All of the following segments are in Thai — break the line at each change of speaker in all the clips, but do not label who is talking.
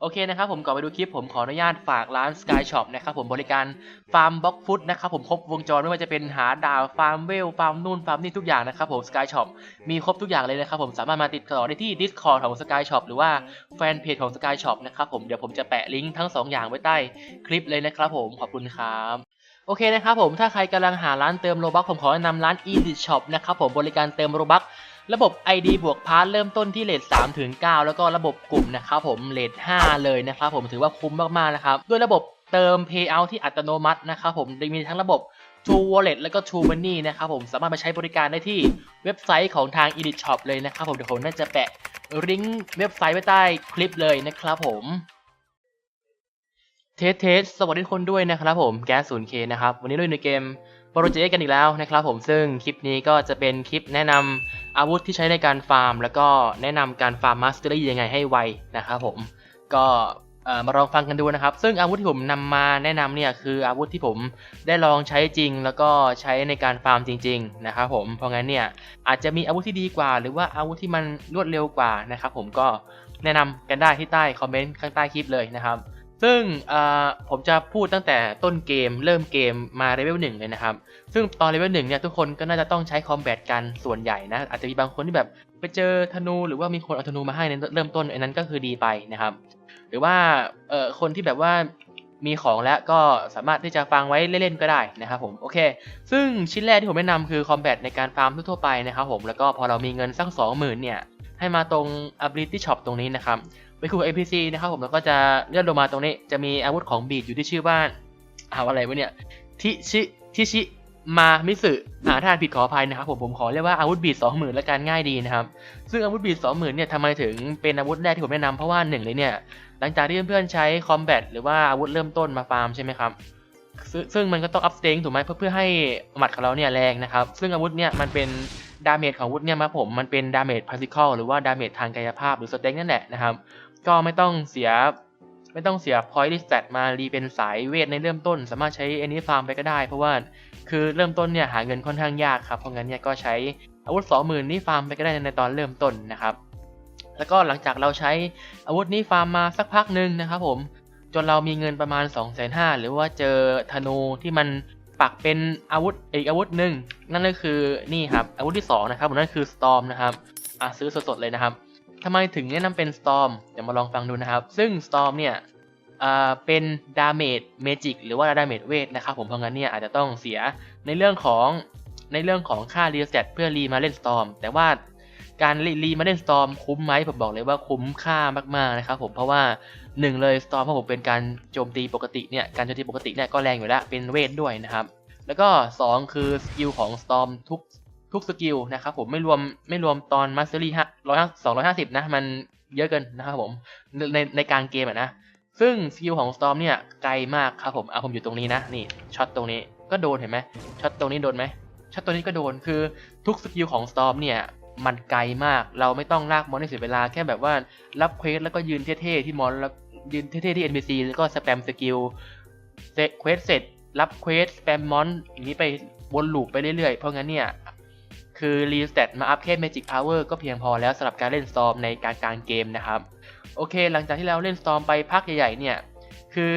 โอเคนะครับผมก่อนไปดูคลิปผมขออนุญาตฝากร้าน Sky Shop นะครับผมบริการฟาร์มบล็อกฟุตนะครับผมครบวงจรไม่ว่าจะเป็นหาดาวฟาร์มเวลฟาร์มนู่นฟาร์มนี่ทุกอย่างนะครับผม Sky Shop มีครบทุกอย่างเลยนะครับผมสามารถมาติดต่อได้ที่ Discord ของ Sky Shop หรือว่าแฟนเพจของ Sky Shop นะครับผมเดี๋ยวผมจะแปะลิงก์ทั้งสองอย่างไว้ใต้คลิปเลยนะครับผมขอบคุณครับโอเคนะครับผมถ้าใครกำลังหาร้านเติมโลบัคผมขอแนะนำร้าน Edit Shop นะครับผมบริการเติมโลบัค ระบบ ID บวกพาร์ทเริ่มต้นที่เลท3ถึง9แล้วก็ระบบกลุ่มนะครับผมเลท5เลยนะครับผมถือว่าคุ้มมากๆนะครับด้วยระบบเติม Payout ที่อัตโนมัตินะครับผมมีทั้งระบบ True Wallet แล้วก็ True Money นะครับผมสามารถมาใช้บริการได้ที่เว็บไซต์ของทาง Edit Shop เลยนะครับผมเดี๋ยวผมน่าจะแปะลิงก์เว็บไซต์ไว้ใต้คลิปเลยนะครับผมเทสเทสสวัสดีทุกคนด้วยนะครับผมแก๊ส 0K นย์เคนะครับ วันนี้เราอยู่ในเกม โปรเจกต์กันอีกแล้วนะครับผมซึ่งคลิปนี้ก็จะเป็นคลิปแนะนำอาวุธที่ใช้ในการฟาร์ม แล้วก็แนะนำการฟาร์มมาสเตอรี่ยังไงให้ไวนะครับผมก็มาลองฟังกันดูนะครับ ซึ่งอาวุธที่ผมนำมาแนะนำเนี่ยคืออาวุธที่ผมได้ลองใช้จริง แล้วก็ใช้ในการฟาร์มจริง ๆ นะครับผมเพราะงั้นเนี่ยอาจจะมีอาวุธที่ดีกว่า หรือว่าอาวุธที่มันรวดเร็วกว่านะครับผมก็แนะนำกันได้ที่ใต้คอมเมนต์ข้างใต้คลิปเลยนะครับ ซึ่งผมจะพูดตั้งแต่ต้นเกมเริ่มเกมมาเลเวลหนึ่งเลยนะครับ ซึ่งตอนเลเวลหนึ่งเนี่ยทุกคนก็น่าจะต้องใช้คอมแบทกันส่วนใหญ่นะอาจจะมีบางคนที่แบบไปเจอธนูหรือว่ามีคนเอาธนูมาให้ในเริ่มต้นอันนั้นก็คือดีไปนะครับ หรือว่าคนที่แบบว่ามีของแล้วก็สามารถที่จะฟังไว้เล่นๆก็ได้นะครับผมโอเค ซึ่งชิ้นแรกที่ผมแนะนำคือคอมแบทในการฟาร์มทั่วๆไปนะครับผมแล้วก็พอเรามีเงินสักสองหมื่นเนี่ยให้มาตรง ability shop ตรงนี้นะครับ ไปคุยกับ NPC นะครับผมแล้วก็จะเลื่อนลงมาตรงนี้ จะมีอาวุธของบีดอยู่ที่ชื่อว่าอ่าอะไรวะเนี่ยทิชิทิชิมามิสึอ่าถ้าอ่านผิดขออภัยนะครับผมผมขอเรียกว่าอาวุธบีดสองหมื่นและการง่ายดีนะครับ ซึ่งอาวุธบีดสองหมื่นเนี่ยทำไมถึงเป็นอาวุธแรกที่ผมแนะนำเพราะว่าหนึ่งเลยเนี่ยหลังจากที่เพื่อนๆใช้คอมแบทหรือว่าอาวุธเริ่มต้นมาฟาร์มใช่ไหมครับซึ่งซึ่งมันก็ต้องอัพสเต็งถูกไหมเพื่อเพื่อให้หมัดของเราเนี่ยแรงนะครับ ซึ่งอาวุธเนี่ยมันเป็น ดาเมจของอาวุธเนี่ยมาผมมันเป็นดาเมจพาร์ติเคิลหรือว่าดาเมจทางกายภาพหรือสเต็งนั่นแหละนะครับ ก็ไม่ต้องเสียไม่ต้องเสีย point r e s t มารีเป็นสายเวทในเริ่มต้น สามารถใช้อนนี้ฟาร์มไปก็ได้ เพราะว่าคือเริ่มต้นเนี่ยหาเงินค่อนข้างยากครับเพราะงั้นเนี่ยก็ใช้อาวุธ 20,000นี่ฟาร์มไปก็ได้ในตอนเริ่มต้นนะครับ แล้วก็หลังจากเราใช้อาวุธนี้ฟาร์มมาสักพักหนึ่งนะครับผมจนเรามีเงินประมาณ 2 5 0 0 0 0หรือว่าเจอธนูที่มัน ปักเป็นอาวุธอีกอาวุธหนึ่งนั่นก็คือนี่ครับอาวุธที่สองนะครับนั่นคือ Storm นะครับอะซื้อสดๆเลยนะครับทำไมถึงแนะนำเป็น Storm เดี๋ยวมาลองฟังดูนะครับ ซึ่ง Storm เนี่ยอ่าเป็นดาเมจเมจิกหรือว่าดาเมจเวทนะครับผมเพราะงั้นเนี่ยอาจจะต้องเสียในเรื่องของในเรื่องของค่ารีเซ็ตเพื่อรีมาเล่น Storm แต่ว่า การรีมาเล่น Storm คุ้มไหมผมบอกเลยว่าคุ้มค่ามากๆนะครับผมเพราะว่าหนึ่งเลย Storm เพราะผมเป็นการโจมตีปกติเนี่ยการโจมตีปกติเนี่ยก็แรงอยู่แล้วเป็นเวทด้วยนะครับ แล้วก็สองคือสกิลของ Storm ทุกทุกสกิลนะครับผมไม่รวมไม่รวมตอนมาสเตอรี่ห้าร้อยสองร้อยห้าสิบนะมันเยอะเกินนะครับผมในในกลางเกมอะนะซึ่งสกิลของ Storm เนี่ยไกลมากครับผมเอาผมอยู่ตรงนี้นะนี่ช็อตตรงนี้ก็โดนเห็นไหมช็อตตรงนี้โดนไหมช็อตตรงนี้ก็โดนคือทุกสกิลของ Storm เนี่ย มันไกลมาก เราไม่ต้องลากมอนให้เสียเวลาแค่แบบว่ารับเควสแล้วก็ยืนเท่ๆที่มอนแล้วยืนเท่ๆที่ NPC แล้วก็สแปมสกิลเสร็จเควสเสร็จ รับเควสสแปมมอนอย่างนี้ไปวนลูปไปเรื่อยๆ เพราะงั้นเนี่ย คือรีสเตตมาอัพแค่ Magic Power ก็เพียงพอแล้วสำหรับการเล่น Storm ในการกลางเกมนะครับ โอเค หลังจากที่เราเล่น Storm ไปพักใหญ่ๆเนี่ย คือ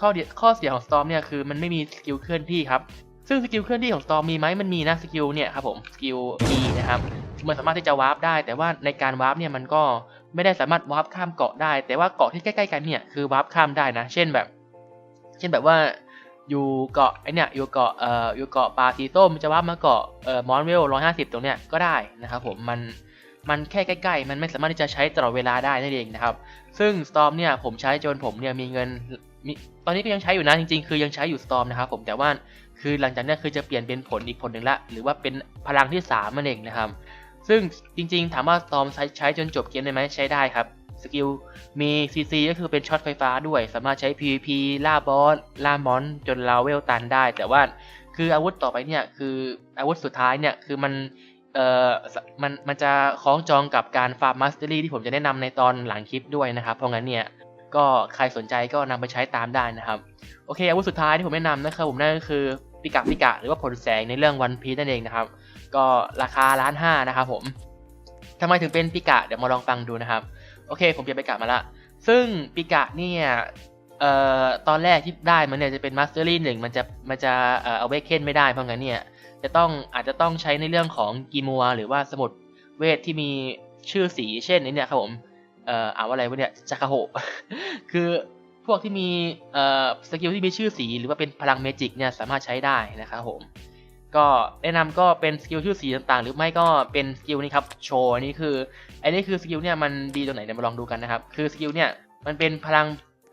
ข้อเดีข้อเสียของ Storm เนี่ยคือมันไม่มีสกิลเคลื่อนที่ครับ ซึ่งสกิลเคลื่อนที่ของ Storm มีไหมมันมีนะสกิลเนี่ยครับผมสกิล E นะครับ มันสามารถที่จะวาร์ปได้ แต่ว่าในการวาร์ปเนี่ยมันก็ไม่ได้สามารถวาร์ปข้ามเกาะได้ แต่ว่าเกาะที่ใกล้ๆกันเนี่ยคือวาร์ปข้ามได้นะ เช่นแบบ เช่นแบบว่าอยู่เกาะไอเนี่ยอยู่เกาะเอ่ออยู่เกาะปลาสีส้มจะว่ามาเกาะเอ่อมอนเวลร้อยห้าสิบตรงเนี้ยก็ได้นะครับผมมันมันแค่ใกล้ๆ มันไม่สามารถที่จะใช้ตลอดเวลาได้นั่นเองนะครับ ซึ่ง Storm เนี่ยผมใช้จนผมเนี่ยมีเงินมีตอนนี้ก็ยังใช้อยู่นะจริงๆ คือยังใช้อยู่ Storm นะครับผมแต่ว่าคือหลังจากนี้คือจะเปลี่ยนเป็นผลอีกผลหนึ่งละ หรือว่าเป็นพลังที่3นั่นเองนะครับ ซึ่งจริงๆ ถามว่า Storm ใช้จนจบเกมได้ไหมใช้ได้ครับ สกิลมี CC ก็คือเป็นช็อตไฟฟ้าด้วย สามารถใช้ PVP ล่าบอส ล่ามอน จนเราเวลตันได้ แต่ว่าคืออาวุธต่อไปเนี่ย คืออาวุธสุดท้ายเนี่ย คือมันเอ่อมันมันจะคล้องจองกับการฟาร์มมาสเตอรี่ที่ผมจะแนะนำในตอนหลังคลิปด้วยนะครับ เพราะงั้นเนี่ยก็ใครสนใจก็นำไปใช้ตามได้นะครับ โอเคอาวุธสุดท้ายที่ผมแนะนำนะครับผมนั่นก็คือปิกะปิกะหรือว่าผลแสงในเรื่องวันพีนั่นเองนะครับ ก็ราคาล้านห้านะครับผมทำไมถึงเป็นปิกะเดี๋ยวมาลองฟังดูนะครับ โอเค ผมเปลี่ยนไปกลับมาละ ซึ่งปิกะเนี่ยเอ่อตอนแรกที่ได้มันเนี่ยจะเป็นมาสเตอรี่หนึ่งมันจะมันจะเอ่อเอาเวกเคนไม่ได้เพราะงั้นเนี่ยจะต้องอาจจะต้องใช้ในเรื่องของกีมัว หรือว่าสมุดเวทที่มีชื่อสีเช่นนี้เนี่ยครับผมเอ่ออ่านว่าอะไรวะเนี่ยจักรโหคือพวกที่มีเอ่อสกิลที่มีชื่อสีหรือว่าเป็นพลังเมจิกเนี่ยสามารถใช้ได้นะครับผม ก็แนะนำก็เป็นสกิลชื่อสีต่างๆ หรือไม่ก็เป็นสกิลนี้ครับโชว์อันนี้คืออันนี้คือสกิลเนี่ยมันดีตรงไหนเดี๋ยวมาลองดูกันนะครับ คือสกิลเนี่ยมันเป็นพลัง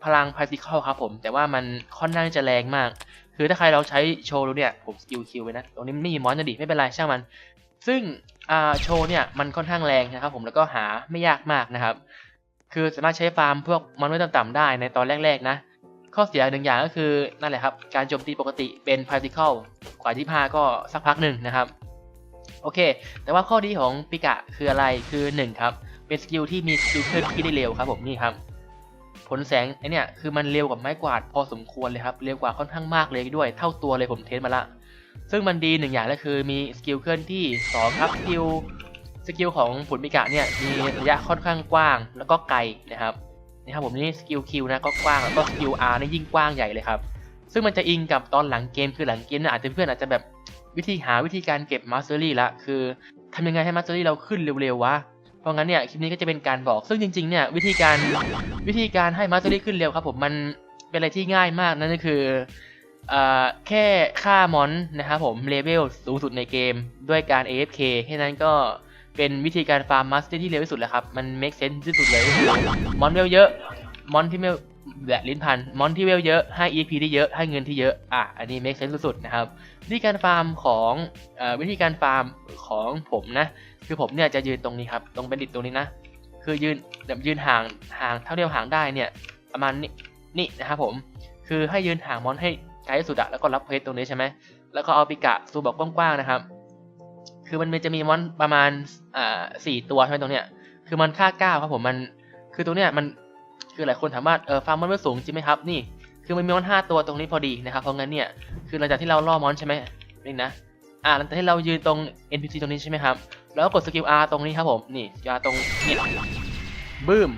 พลังพาสิคอลครับผม แต่ว่ามันค่อนข้างจะแรงมาก คือถ้าใครเราใช้โชว์ดูเนี่ยผมสกิลคิวไว้นะตรงนี้ไม่มีมอนจะดิไม่เป็นไรช่างมัน ซึ่งโชว์เนี่ยมันค่อนข้างแรงนะครับผมแล้วก็หาไม่ยากมากนะครับ คือสามารถใช้ฟาร์มพวกมอนไว้ต่ำๆได้ในตอนแรก ๆ นะ ข้อเสียหนึ่งอย่างก็คือนั่นแหละครับ การโจมตีปกติเป็น particle กว่าที่พาก็สักพักหนึ่งนะครับ โอเค แต่ว่าข้อดีของปิกะคืออะไรคือ1ครับ เป็นสกิลที่มีสกิลเคลื่อนที่ได้เร็วครับผมนี่ครับ ผลแสงไอเนี่ยคือมันเร็วกว่าไม้กวาดพอสมควรเลยครับ เร็วกว่าค่อนข้างมากเลยด้วย เท่าตัวเลยผมเทสมาละ ซึ่งมันดีหนึ่งอย่างก็คือมีสกิลเคลื่อนที่สองครับสกิลสกิลของผลมิกะเนี่ยมีระยะค่อนข้างกว้างแล้วก็ไกลนะครับนี่ครับผมนี่สกิลคิวนะก็กว้างแล้วก็สกิลอาร์นี่ยิ่งกว้างใหญ่เลยครับ ซึ่งมันจะอิงกับตอนหลังเกมคือหลังเกมเนี่ยอาจจะเพื่อนอาจจะแบบวิธีหาวิธีการเก็บมาสเตอรี่ละคือทำยังไงให้มาสเตอรี่เราขึ้นเร็วๆวะเพราะงั้นเนี่ยคลิปนี้ก็จะเป็นการบอกซึ่งจริงๆเนี่ยวิธีการวิธีการให้มาสเตอรี่ขึ้นเร็วครับผมมันเป็นอะไรที่ง่ายมากนั่นก็คือเอ่อแค่ฆ่ามอนนะครับผมเลเวลสูงสุดในเกมด้วยการ AFK แค่นั้นก็เป็นวิธีการฟาร์มมาสเตอร์ที่เร็วที่สุดแล้วครับ มัน make sense ที่สุดเลย มอนเวลเยอะ มอนที่เวล แบบลิ้นพันมอนที่เวลเยอะให้ EP ที่เยอะให้เงินที่เยอะอะอันนี้ make sense สุดๆนะครับวิธีการฟาร์มของอ่อวิธีการฟาร์มของผมนะ คือผมเนี่ยจะยืนตรงนี้ครับตรงเบนดิตตรงนี้นะ คือยืนแบบยืนห่างห่างเท่าเดียวห่างได้เนี่ยประมาณนี้นี่นะครับผมคือให้ยืนห่างมอนให้ไกลสุดอะแล้วก็รับเพชรตรงนี้ใช่ไหมแล้วก็เอาปิกะซูบอกกว้างๆนะครับ คือมันจะมีมอนประมาณอ่าสี่ตัวใช่ไหมตรงเนี้ยคือมันค่าเก้าครับผมมันคือตรงเนี้ยมัน คือหลายคนถามว่าเออฟาร์มมอนไม่สูงจริงไหมครับนี่ คือมันมีมอนห้าตัวตรงนี้พอดีนะครับเพราะงั้นเนี่ยคือหลังจากที่เราล่อมอนใช่ไหมนี่นะอ่าหลังจากที่เรายืนตรง NPC ตรงนี้ใช่ไหมครับแล้วกดสกิล R ตรงนี้ครับผมนี่สกิล R ตรงนี่บึ้ม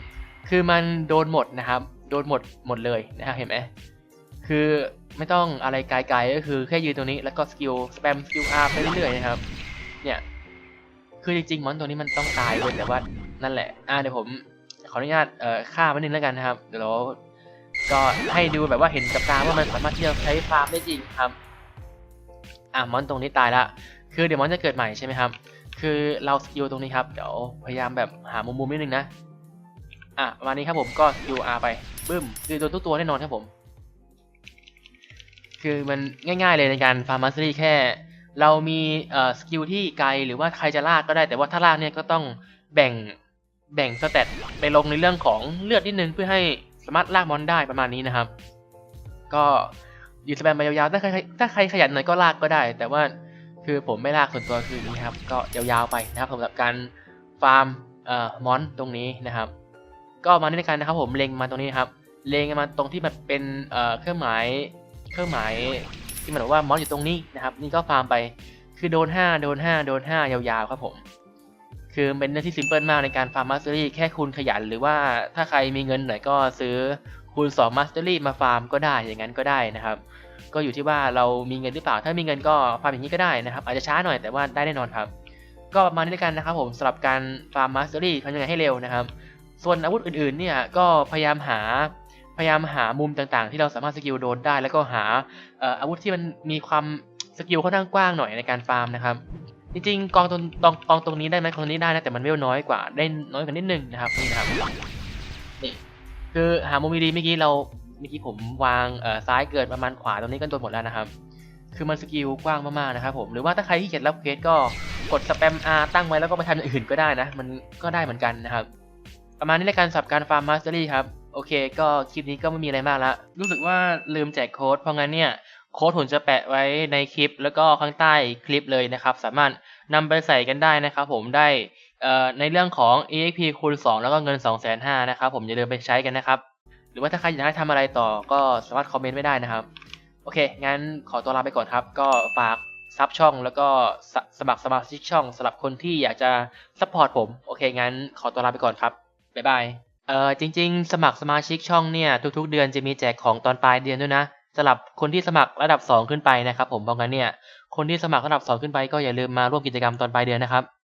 คือมันโดนหมดนะครับ โดนหมดหมดเลยนะครับเห็นไหมคือไม่ต้องอะไรไกลๆก็คือแค่ยืนตรงนี้แล้วก็สกิลสแปมสกิลอาร์ไปเรื่อยๆนะครับเนี่ยคือจริงๆมอนตัวนี้มันต้องตายเลยแต่ว่านั่นแหละ อ่าเดี๋ยวผม ออนุญาตเอ่อฆ่ามันนึงแล้วกันนะครับ เดี๋ยวเราก็ให้ดูแบบว่าเห็นกับตาว่ามันสามารถที่จะใช้ฟาร์มได้จริงครับ อ่ามอนตรงนี้ตายละ คือเดี๋ยวมอนจะเกิดใหม่ใช่ไหมครับ คือเราสกิลตรงนี้ครับ เดี๋ยวพยายามแบบหามุมมุมนิดนึงนะ อะประมาณนี้ครับผมก็สกิลอาไปบึ้มคือโดนทุกตัวแน่นอนครับผม คือมันง่ายๆเลยในการฟาร์มาส e ีแค่ เรามีเอ่อสกิลที่ไกลหรือว่าใครจะลากก็ได้แต่ว่าถ้าลากเนี่ยก็ต้องแบ่ง แบ่งสเตตไปลงในเรื่องของเลือดนิดนึงเพื่อให้สามารถลากมอนได้ประมาณนี้นะครับ ก็ยืนสแปมไปยาวๆถ้าใครถ้าใครขยันหน่อยก็ลากก็ได้ แต่ว่าคือผมไม่ลากส่วนตัวคือนี้ครับ ก็ยาวๆไปนะครับสำหรับการฟาร์มเอ่อมอนตรงนี้นะครับ ก็มาในการนะครับผมเล็งมาตรงนี้ครับเล็งมาตรงที่มันเป็นเอ่อเครื่องหมายเครื่องหมายที่มันบอกว่ามอนอยู่ตรงนี้นะครับ นี่ก็ฟาร์มไปคือโดน 5 โดน 5 โดน 5 ยาวๆครับผม คือเป็นเรื่องที่ซิมเพิลมากในการฟาร์มมาสเตอรี่แค่คุณขยันหรือว่าถ้าใครมีเงินหน่อยก็ซื้อคูณ2มาสเตอรี่มาฟาร์มก็ได้อย่างนั้นก็ได้นะครับ ก็อยู่ที่ว่าเรามีเงินหรือเปล่า ถ้ามีเงินก็ฟาร์มอย่างนี้ก็ได้นะครับ อาจจะช้าหน่อยแต่ว่าได้แน่นอนครับ ก็ประมาณนี้แล้วกันนะครับผมสำหรับการฟาร์มมาสเตอรี่ทำยังไงให้เร็วนะครับ ส่วนอาวุธอื่นๆเนี่ยก็พยายามหาพยายามหามุมต่างๆ ที่เราสามารถสกิลโดนได้ แล้วก็หาเอ่ออาวุธที่มันมีความสกิลค่อนข้างกว้างหน่อยในการฟาร์มนะครับ จริงๆกองตรงกองกองตรงนี้ได้ไหมกองนี้ได้นะแต่มันเวลน้อยกว่าได้น้อยกว่านิดนึงนะครับนี่นะครับนี่คือหามุมดีเมื่อกี้เราเมื่อกี้ผมวางเอ่อซ้ายเกิดประมาณขวาตรงนี้ก็โดนหมดแล้วนะครับ คือมันสกิลกว้างมากๆนะครับผมหรือว่าถ้าใครที่เกียจรับเควสก็กดสแปม R ตั้งไว้แล้วก็ไปทำอย่างอื่นก็ได้นะ มันก็ได้เหมือนกันนะครับ ประมาณนี้ในการสับการฟาร์มมาสเตอรี่ครับโอเค ก็คลิปนี้ก็ไม่มีอะไรมากละรู้สึกว่าลืมแจกโค้ดเพราะงั้นเนี่ย โค้ดผมจะแปะไว้ในคลิป แล้วก็ข้างใต้คลิปเลยนะครับ สามารถนำไปใส่กันได้นะครับผมได้ในเรื่องของ EXP คูณ 2 แล้วก็เงิน 2 5 0 0 0นะครับผมอย่าลืมไปใช้กันนะครับ หรือว่าถ้าใครอยากให้ทำอะไรต่อก็สามารถคอมเมนต์ไว้ได้นะครับ โอเค งั้นขอตัวลาไปก่อนครับ ก็ฝากซับช่องแล้วก็สสมัครสมาชิกช่องสำหรับคนที่อยากจะซัพพอร์ตผม โอเค งั้นขอตัวลาไปก่อนครับ บ๊ายบาย เอ่อจริง ๆ สมัครสมาชิกช่องเนี่ยทุก ๆ เดือนจะมีแจกของตอนปลายเดือนด้วยนะ สำหรับคนที่สมัครระดับ 2 ขึ้นไปนะครับผมเพราะงั้นเนี่ยคนที่สมัครระดับ 2 ขึ้นไปก็อย่าลืมมาร่วมกิจกรรมตอนปลายเดือนนะครับ